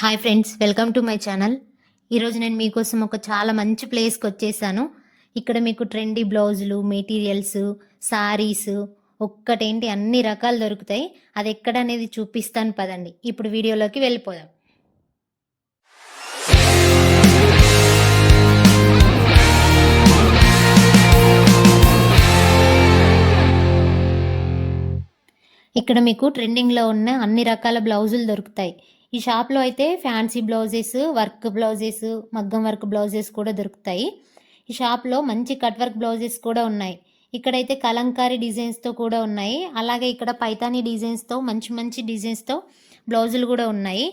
Hi friends welcome to my channel ఈరోజు నేను మీకోసం ఒక చాలా మంచి ప్లేస్కి వచ్చేసాను. ఇక్కడ మీకు ట్రెండీ బ్లౌజులు మెటీరియల్స్ సారీస్ ఒక్కటేంటి అన్ని రకాలు దొరుకుతాయి. అది ఎక్కడ అనేది చూపిస్తాను పదండి. ఇప్పుడు వీడియోలోకి వెళ్ళిపోదాం. ఇక్కడ మీకు ట్రెండింగ్లో ఉన్న అన్ని రకాల బ్లౌజులు దొరుకుతాయి. ఈ షాప్లో అయితే ఫ్యాన్సీ బ్లౌజెస్ వర్క్ బ్లౌజెస్ మగ్గం వర్క్ బ్లౌజెస్ కూడా దొరుకుతాయి. ఈ షాప్లో మంచి కట్ వర్క్ బ్లౌజెస్ కూడా ఉన్నాయి. ఇక్కడైతే కలంకారీ డిజైన్స్తో కూడా ఉన్నాయి. అలాగే ఇక్కడ పైతానీ డిజైన్స్తో మంచి మంచి డిజైన్స్తో బ్లౌజులు కూడా ఉన్నాయి.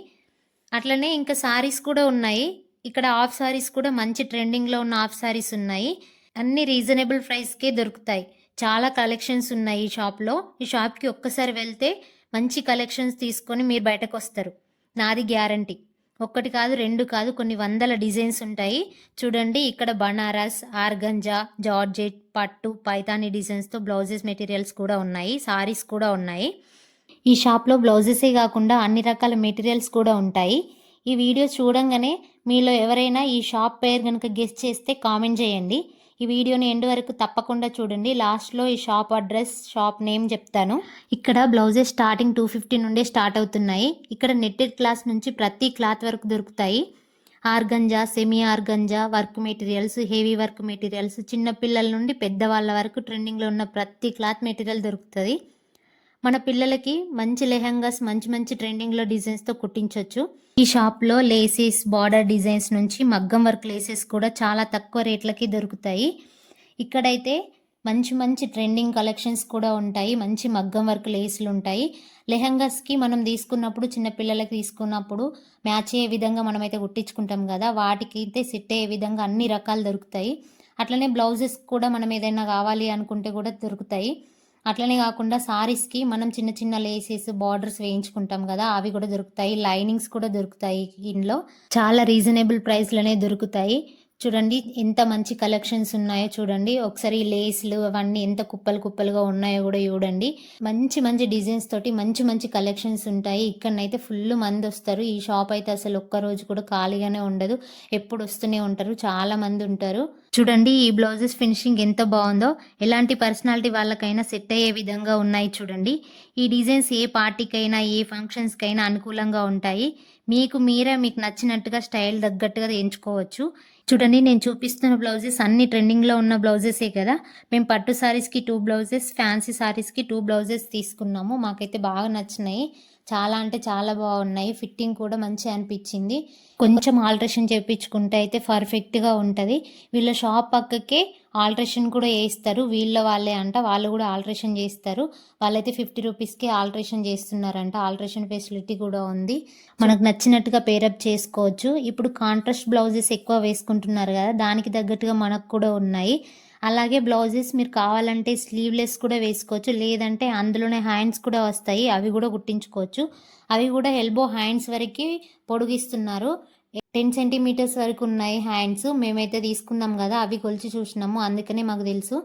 అట్లనే ఇంకా సారీస్ కూడా ఉన్నాయి. ఇక్కడ హాఫ్ సారీస్ కూడా మంచి ట్రెండింగ్లో ఉన్న హాఫ్ సారీస్ ఉన్నాయి. అన్ని రీజనబుల్ ప్రైస్కే దొరుకుతాయి. చాలా కలెక్షన్స్ ఉన్నాయి ఈ షాప్లో. ఈ షాప్కి ఒక్కసారి వెళ్తే మంచి కలెక్షన్స్ తీసుకొని మీరు బయటకు వస్తారు. నాది గ్యారంటీ. ఒక్కటి కాదు రెండు కాదు కొన్ని వందల డిజైన్స్ ఉంటాయి. చూడండి ఇక్కడ బనారస్ ఆర్గంజా జార్జెట్ పట్టు పైతాని డిజైన్స్తో బ్లౌజెస్ మెటీరియల్స్ కూడా ఉన్నాయి సారీస్ కూడా ఉన్నాయి. ఈ షాప్లో బ్లౌజెసే కాకుండా అన్ని రకాల మెటీరియల్స్ కూడా ఉంటాయి. ఈ వీడియో చూడంగానే మీలో ఎవరైనా ఈ షాప్ పేరు కనుక గెస్ట్ చేస్తే కామెంట్ చేయండి. ఈ వీడియోని ఎండ్ వరకు తప్పకుండా చూడండి. లాస్ట్లో ఈ షాప్ అడ్రస్ షాప్ నేమ్ చెప్తాను. ఇక్కడ బ్లౌజెస్ స్టార్టింగ్ టూ ఫిఫ్టీ నుండే స్టార్ట్ అవుతున్నాయి. ఇక్కడ నెట్టెడ్ క్లాస్ నుంచి ప్రతి క్లాత్ వరకు దొరుకుతాయి. Organza semi organza work materials heavy work materials చిన్న పిల్లల నుండి పెద్దవాళ్ళ వరకు ట్రెండింగ్లో ఉన్న ప్రతి క్లాత్ మెటీరియల్ దొరుకుతుంది. మన పిల్లలకి మంచి లెహంగాస్ మంచి మంచి ట్రెండింగ్లో డిజైన్స్తో కుట్టించవచ్చు ఈ షాప్లో లేసెస్ బార్డర్ డిజైన్స్ నుంచి మగ్గం వర్క్ లేసెస్ కూడా చాలా తక్కువ రేట్లకి దొరుకుతాయి. ఇక్కడైతే మంచి మంచి ట్రెండింగ్ కలెక్షన్స్ కూడా ఉంటాయి. మంచి మగ్గం వర్క్ లేసులు ఉంటాయి. లెహంగాస్కి మనం తీసుకున్నప్పుడు చిన్నపిల్లలకి తీసుకున్నప్పుడు మ్యాచ్ అయ్యే విధంగా మనమైతే కుట్టించుకుంటాం కదా వాటికి అయితే సెట్ అయ్యే విధంగా అన్ని రకాలు దొరుకుతాయి. అట్లనే బ్లౌజెస్ కూడా మనం ఏదైనా కావాలి అనుకుంటే కూడా దొరుకుతాయి. అట్లనే కాకుండా సారీస్కి మనం చిన్న చిన్న లేసెస్ బార్డర్స్ వేయించుకుంటాం కదా అవి కూడా దొరుకుతాయి. లైనింగ్స్ కూడా దొరుకుతాయి ఇందులో చాలా రీజనబుల్ ప్రైస్లోనే దొరుకుతాయి. చూడండి ఎంత మంచి కలెక్షన్స్ ఉన్నాయో చూడండి. ఒకసారి లేస్లు అవన్నీ ఎంత కుప్పలు కుప్పలుగా ఉన్నాయో కూడా చూడండి. మంచి మంచి డిజైన్స్ తోటి మంచి మంచి కలెక్షన్స్ ఉంటాయి. ఇక్కడనైతే ఫుల్ మంది వస్తారు. ఈ షాప్ అయితే అసలు ఒక్క రోజు కూడా ఖాళీగానే ఉండదు. ఎప్పుడు వస్తూనే ఉంటారు. చాలా మంది ఉంటారు. చూడండి ఈ బ్లౌజెస్ ఫినిషింగ్ ఎంత బాగుందో. ఎలాంటి పర్సనాలిటీ వాళ్ళకైనా సెట్ అయ్యే విధంగా ఉన్నాయి చూడండి. ఈ డిజైన్స్ ఏ పార్టీకైనా ఏ ఫంక్షన్స్కైనా అనుకూలంగా ఉంటాయి. మీకు మీరే మీకు నచ్చినట్టుగా స్టైల్ తగ్గట్టుగా ఎంచుకోవచ్చు చూడండి నేను చూపిస్తున్న బ్లౌజెస్ అన్ని ట్రెండింగ్లో ఉన్న బ్లౌజెసే కదా. మేము పట్టు శారీస్కి టూ బ్లౌజెస్ ఫ్యాన్సీ శారీస్కి టూ బ్లౌజెస్ తీసుకున్నాము. మాకైతే బాగా నచ్చినాయి. చాలా అంటే చాలా బాగున్నాయి. ఫిట్టింగ్ కూడా మంచిగా అనిపించింది. కొంచెం ఆల్ట్రేషన్ చేయించుకుంటే అయితే పర్ఫెక్ట్గా ఉంటుంది. వీళ్ళ షాప్ పక్కకే ఆల్ట్రేషన్ కూడా చేయిస్తారు. వీళ్ళ వాళ్ళే అంట వాళ్ళు కూడా ఆల్ట్రేషన్ చేస్తారు వాళ్ళైతే ఫిఫ్టీ రూపీస్కి ఆల్ట్రేషన్ చేస్తున్నారంట. ఆల్ట్రేషన్ ఫెసిలిటీ కూడా ఉంది. మనకు నచ్చినట్టుగా పేరప్ చేసుకోవచ్చు. ఇప్పుడు కాంట్రాస్ట్ బ్లౌజెస్ ఎక్కువ వేసుకుంటున్నారు కదా దానికి తగ్గట్టుగా మనకు కూడా ఉన్నాయి. అలాగే బ్లౌజెస్ మీరు కావాలంటే స్లీవ్లెస్ కూడా వేసుకోవచ్చు. లేదంటే అందులోనే హ్యాండ్స్ కూడా వస్తాయి. అవి కూడా కుట్టించుకోవచ్చు. అవి కూడా ఎల్బో హ్యాండ్స్ వరకు పొడిగిస్తున్నారు. టెన్ సెంటీమీటర్స్ వరకు ఉన్నాయి హ్యాండ్స్. మేమైతే తీసుకున్నాం కదా అవి కొలిచి చూసినాము. అందుకనే మాకు తెలుసు.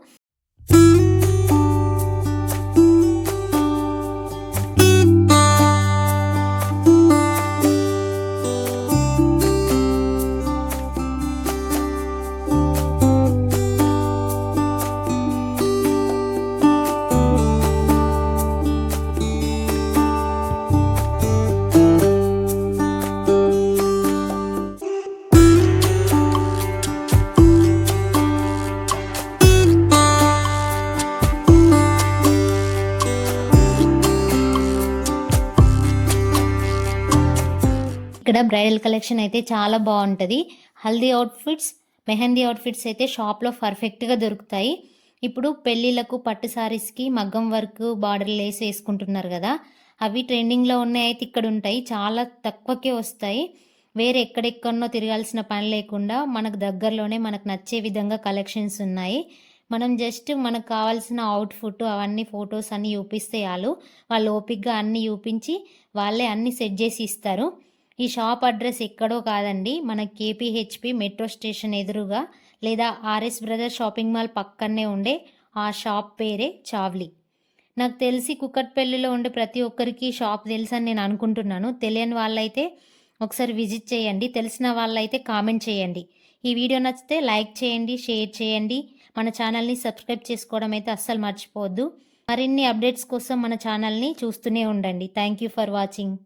ఇక్కడ బ్రైడల్ కలెక్షన్ అయితే చాలా బాగుంటుంది. హల్దీ అవుట్ఫిట్స్ మెహందీ అవుట్ఫిట్స్ అయితే షాప్లో పర్ఫెక్ట్గా దొరుకుతాయి. ఇప్పుడు పెళ్ళిళ్ళకు పట్టు సారీస్కి మగ్గం వర్క్ బార్డర్ లేస్ వేసుకుంటున్నారు కదా. అవి ట్రెండింగ్లో ఉన్నాయి అయితే ఇక్కడ ఉంటాయి. చాలా తక్కువకే వస్తాయి. వేరే ఎక్కడెక్కడనో తిరగాల్సిన పని లేకుండా మనకు దగ్గరలోనే మనకు నచ్చే విధంగా కలెక్షన్స్ ఉన్నాయి. మనం జస్ట్ మనకు కావాల్సిన అవుట్ఫుట్ అవన్నీ ఫొటోస్ అన్నీ చూపిస్తే వాళ్ళు వాళ్ళు ఓపిక్గా అన్నీ చూపించి వాళ్ళే అన్నీ సెట్ చేసి ఇస్తారు. ఈ షాప్ అడ్రస్ ఎక్కడో కాదండి మన కేపీహెచ్పి మెట్రో స్టేషన్ ఎదురుగా లేదా ఆర్ఎస్ బ్రదర్ షాపింగ్ మాల్ పక్కనే ఉండే ఆ షాప్ పేరే చావ్లీ. నాకు తెలిసి కుక్కట్పల్లిలో ఉండే ప్రతి ఒక్కరికి షాప్ తెలుసని నేను అనుకుంటున్నాను. తెలియని వాళ్ళైతే ఒకసారి విజిట్ చేయండి తెలిసిన వాళ్ళైతే కామెంట్ చేయండి. ఈ వీడియో నచ్చితే లైక్ చేయండి షేర్ చేయండి. మన ఛానల్ని సబ్స్క్రైబ్ చేసుకోవడం అయితే అస్సలు మర్చిపోవద్దు. మరిన్ని అప్డేట్స్ కోసం మన ఛానల్ని చూస్తూనే ఉండండి. Thank you for watching.